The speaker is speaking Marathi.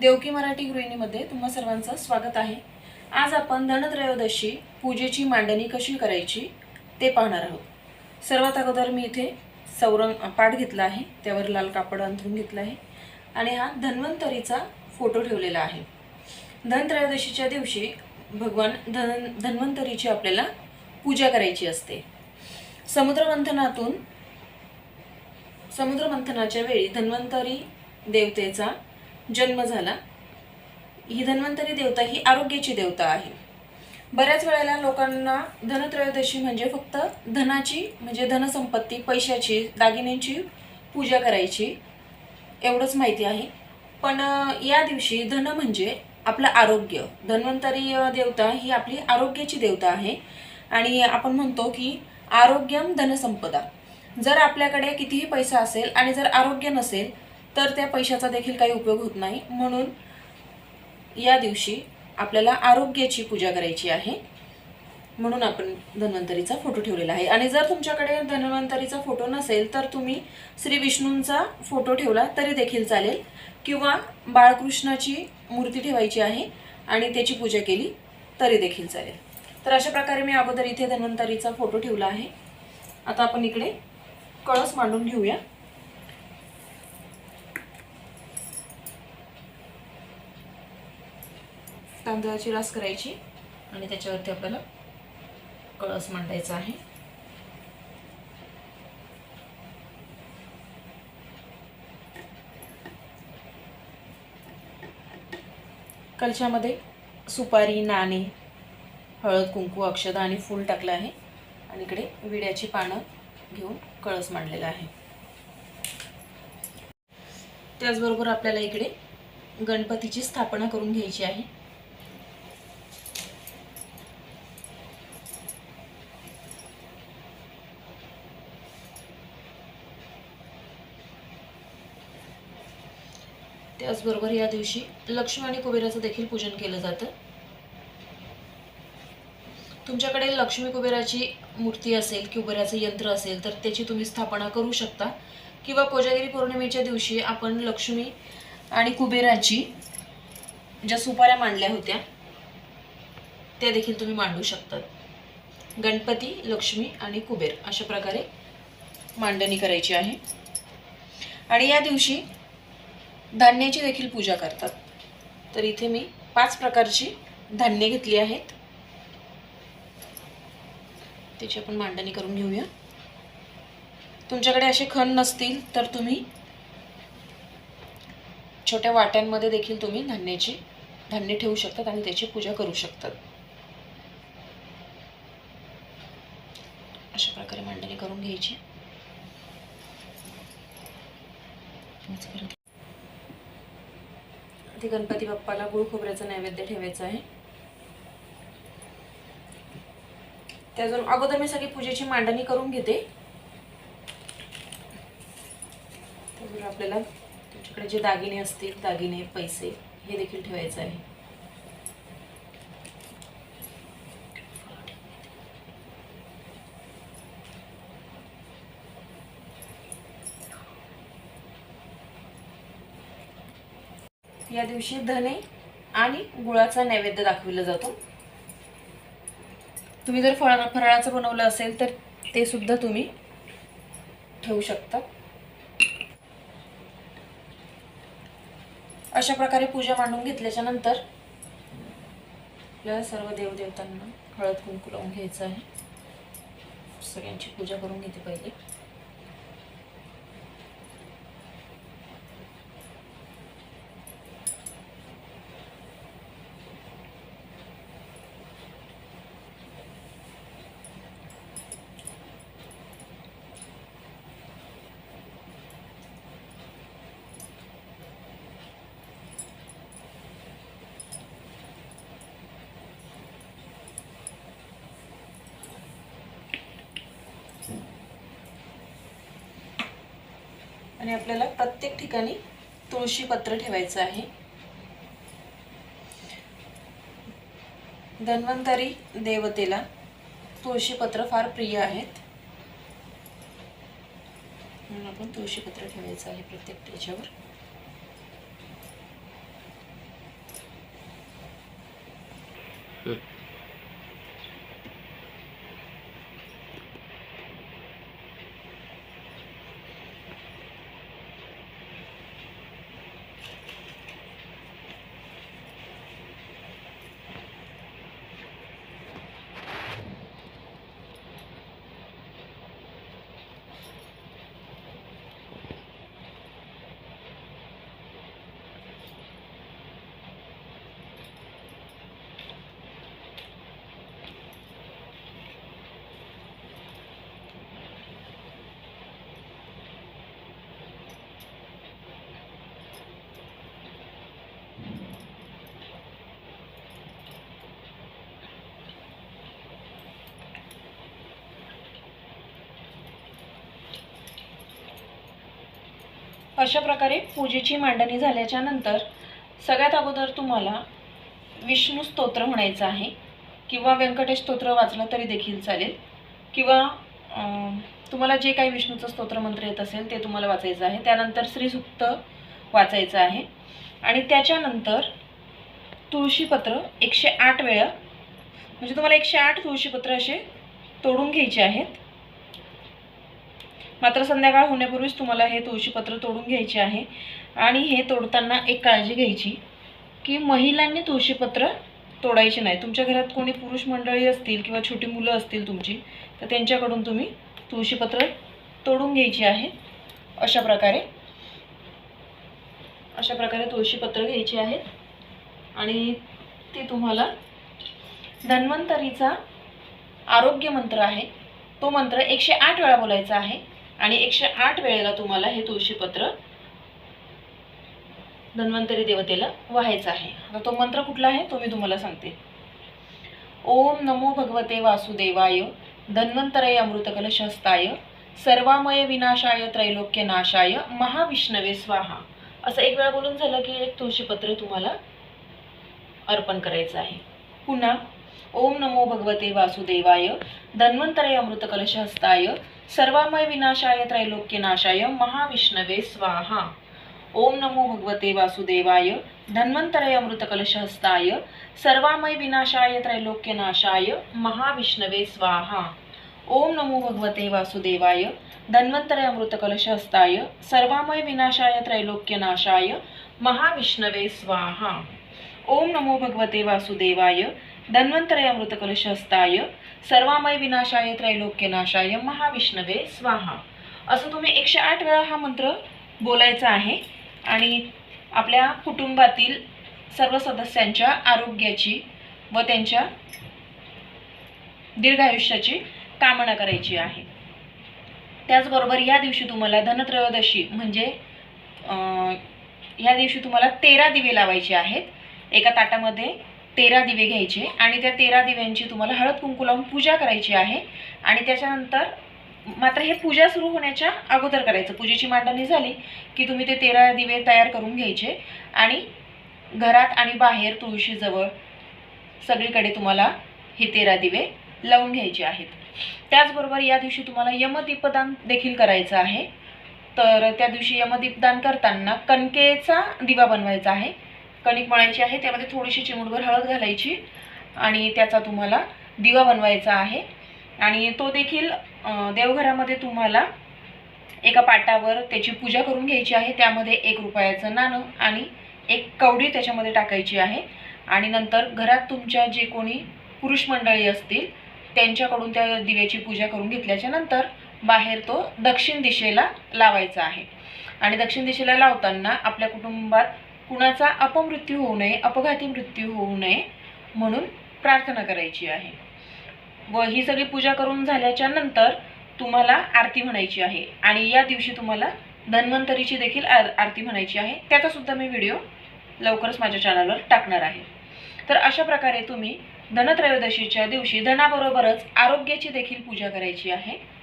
देवकी मराठी गृहिणीमध्ये तुम्हा सर्वांचं स्वागत आहे. आज आपण धनत्रयोदशी पूजेची मांडणी कशी करायची ते पाहणार आहोत. सर्वात अगोदर मी इथे सौरंग पाठ घेतला आहे. त्यावर लाल कापड अंथरून घेतलं आहे. आणि हा धन्वंतरीचा फोटो ठेवलेला आहे. धनत्रयोदशीच्या दिवशी भगवान धन धन्वंतरीची आपल्याला पूजा करायची असते. समुद्रमंथनातून समुद्रमंथनाच्या वेळी धन्वंतरी देवतेचा जन्म झाला. ही धन्वंतरी देवता ही आरोग्याची देवता आहे. बऱ्याच वेळेला लोकांना धनत्रयोदशी म्हणजे फक्त धनाची म्हणजे धनसंपत्ती पैशाची दागिन्यांची पूजा करायची एवढंच माहिती आहे. पण या दिवशी धन म्हणजे आपलं आरोग्य. धन्वंतरी देवता ही आपली आरोग्याची देवता आहे. आणि आपण म्हणतो की आरोग्यम धनसंपदा. जर आपल्याकडे कितीही पैसा असेल आणि जर आरोग्य नसेल तर त्या पैशाचा देखील काही उपयोग होत नाही. म्हणून या दिवशी आपल्याला आरोग्याची पूजा करायची आहे. म्हणून आपण धन्वंतरीचा फोटो ठेवलेला आहे. आणि जर तुमच्याकडे धन्वंतरीचा फोटो नसेल तर तुम्ही श्री विष्णूंचा फोटो ठेवला तरी देखील चालेल. किंवा बाळकृष्णाची मूर्ती ठेवायची आहे आणि त्याची पूजा केली तरी देखील चालेल. तर अशा प्रकारे मी अगोदर इथे धन्वंतरीचा फोटो ठेवला आहे. आता आपण इकडे कळस मांडून घेऊया. तांदळाची रास करायची आणि त्याच्यावरती आपल्याला कळस मांडायचा आहे. कलशामध्ये सुपारी नाणे हळद कुंकू अक्षदा आणि फूल टाकलं आहे. आणि इकडे विड्याची पानं घेऊन कळस मांडलेला आहे. त्याचबरोबर आपल्याला इकडे गणपतीची स्थापना करून घ्यायची आहे. त्याचबरोबर या दिवशी लक्ष्मी आणि कुबेराचं देखील पूजन केलं जातं. तुमच्याकडे लक्ष्मी कुबेराची मूर्ती असेल कुबेराचं यंत्र असेल तर त्याची तुम्ही स्थापना करू शकता. किंवा कोजागिरी पौर्णिमेच्या दिवशी आपण लक्ष्मी आणि कुबेराची ज्या सुपाऱ्या मांडल्या होत्या त्या देखील तुम्ही मांडू शकतात गणपती लक्ष्मी आणि कुबेर अशा प्रकारे मांडणी करायची आहे. आणि या दिवशी धान्याची देखील पूजा करतात. तर इथे मी पाच प्रकारची धान्य घेतली आहेत. त्याची आपण मांडणी करून घेऊया. तुमच्याकडे असे खण नसतील तर तुम्ही छोट्या वाट्यांमध्ये देखील तुम्ही धान्याची धान्य ठेवू शकतात आणि त्याची पूजा करू शकतात. अशा प्रकारे मांडणी करून घ्यायची. ते गणपती बाप्पाला गुळ खोबऱ्याचा नैवेद्य ठेवायचा आहे. त्यातून अगोदर मी सगळी पूजेची मांडणी करून घेते. त्यातून आपल्याला तुमच्याकडे जे दागिने असतील दागिने पैसे हे देखील ठेवायचं आहे. या दिवशी धने आणि गुळाचा नैवेद्य दाखविला जातो. तुम्ही जर फळा फराळाचं बनवलं असेल तर ते सुद्धा तुम्ही ठेवू शकता. अशा प्रकारे पूजा मांडून घेतल्याच्या नंतर आपल्याला सर्व देवदेवतांना हळद कुंकू लावून घ्यायचं आहे. सगळ्यांची पूजा करून घेते पहिले. आणि आपल्याला प्रत्येक ठिकाणी तुळशी पत्र ठेवायचं आहे. धन्वंतरी देवतेला तुळशीपत्र फार प्रिय आहेत. म्हणून आपण तुळशीपत्र ठेवायचं आहे प्रत्येक त्याच्यावर. अशा प्रकारे पूजेची मांडणी झाल्याच्यानंतर सगळ्यात अगोदर तुम्हाला विष्णू स्तोत्र म्हणायचं आहे किंवा व्यंकटेश स्तोत्र वाचलं तरी देखील चालेल. किंवा तुम्हाला जे काही विष्णूचं स्तोत्र मंत्र येत असेल ते तुम्हाला वाचायचं आहे. त्यानंतर श्रीसुक्त वाचायचं आहे. आणि त्याच्यानंतर तुळशीपत्र एकशे आठ वेळा म्हणजे तुम्हाला एकशे आठ तुळशीपत्र असे तोडून घ्यायचे आहेत. मात्र संध्याकाळ होण्यापूर्वीच तुम्हाला हे तुळशीपत्र तोडून घ्यायचे आहे. आणि हे तोडताना एक काळजी घ्यायची की महिलांनी तुळशीपत्र तोडायचे नाही. तुमच्या घरात कोणी पुरुष मंडळी असतील किंवा छोटी मुलं असतील तुमची तर त्यांच्याकडून तुम्ही तुळशीपत्र तोडून घ्यायची आहे. अशा प्रकारे अशा प्रकारे तुळशीपत्र घ्यायची आहेत. आणि ते तुम्हाला धन्वंतरीचा आरोग्य मंत्र आहे. तो मंत्र एकशे आठ वेळा बोलायचा आहे. आणि एकशे आठ वेळेला तुम्हाला हे तुळशीपत्र धन्वंतरी देवतेला वाहायचं आहे. आता तो मंत्र कुठला आहे? तो मी तुम्हाला सांगते. ओम नमो भगवते वासुदेवाय धन्वंतरय अमृतकलशस्ताय सर्वामय विनाशाय त्रैलोक्य नाशाय महाविष्णवे स्वाहा. असं एक वेळा बोलून झालं की एक तुळशीपत्र तुम्हाला अर्पण करायचं आहे. पुन्हा ओम नमो भगवते वासुदेवाय. धन्वंतरय अमृतकलशहस्ताय. सर्वामय विनाशाय त्रैलोक्यनाशाय महाविष्णवे स्वाहा. ओम नमो भगवते वासुदेवाय. धन्वंतरय अमृतकलशहस्ताय. सर्वामय विनाशाय त्रैलोक्यनाशाय महाविष्णवे स्वाहा. ओम नमो भगवते वासुदेवाय. धन्वंतरय अमृतकलशहस्ताय. सर्वामय विनाशाय त्रैलोक्यनाशाय महाविष्णवे स्वाहा. ओम नमो भगवते वासुदेवाय. धन्वंतरय अमृतकलशहस्ताय सर्वामय विनाशाय त्रैलोक्यनाशाय महाविष्णवे स्वाहा असं तुम्ही एकशे आठ वेळा हा मंत्र बोलायचा आहे आणि आपल्या कुटुंबातील सर्व सदस्यांच्या आरोग्याची व त्यांच्या दीर्घायुष्याची कामना करायची आहे. त्याचबरोबर या दिवशी तुम्हाला धनत्रयोदशी म्हणजे ह्या दिवशी तुम्हाला तेरा दिवे लावायचे आहेत. एका ताटामध्ये तेरा दिवे घ्यायचे आणि त्या तेरा दिव्यांची तुम्हाला हळद कुंकू लावून पूजा करायची आहे. आणि त्याच्यानंतर मात्र हे पूजा सुरू होण्याच्या अगोदर करायचं. पूजेची मांडणी झाली की तुम्ही ते तेरा दिवे तयार करून घ्यायचे. आणि घरात आणि बाहेर तुळशीजवळ सगळीकडे तुम्हाला हे तेरा दिवे लावून घ्यायचे आहेत. त्याचबरोबर या दिवशी तुम्हाला यमदीपदान देखील करायचं आहे. तर त्या दिवशी यमदीपदान करताना कणकेचा दिवा बनवायचा आहे. कणिक मळायची आहे त्यामध्ये थोडीशी चिमुटभर हळद घालायची आणि त्याचा तुम्हाला दिवा बनवायचा आहे. आणि तो देखील देवघरामध्ये तुम्हाला एका पाटावर त्याची पूजा करून घ्यायची आहे. त्यामध्ये एक रुपयाचं नाणं आणि एक कवडी त्याच्यामध्ये टाकायची आहे. आणि नंतर घरात तुमच्या जे कोणी पुरुष मंडळी असतील त्यांच्याकडून त्या दिव्याची पूजा करून घेतल्याच्या नंतर बाहेर तो दक्षिण दिशेला लावायचा आहे. आणि दक्षिण दिशेला लावताना आपल्या कुटुंबात कुणाचा अपमृत्यू होऊ नये अपघाती मृत्यू होऊ नये म्हणून प्रार्थना करायची आहे. व ही सगळी पूजा करून झाल्याच्यानंतर तुम्हाला आरती म्हणायची आहे. आणि या दिवशी तुम्हाला धन्वंतरीची देखील आर आरती म्हणायची आहे. त्याचा सुद्धा मी व्हिडिओ लवकरच माझ्या चॅनलवर टाकणार आहे. तर अशा प्रकारे तुम्ही धनत्रयोदशीच्या दिवशी धनाबरोबरच आरोग्याची देखील पूजा करायची आहे.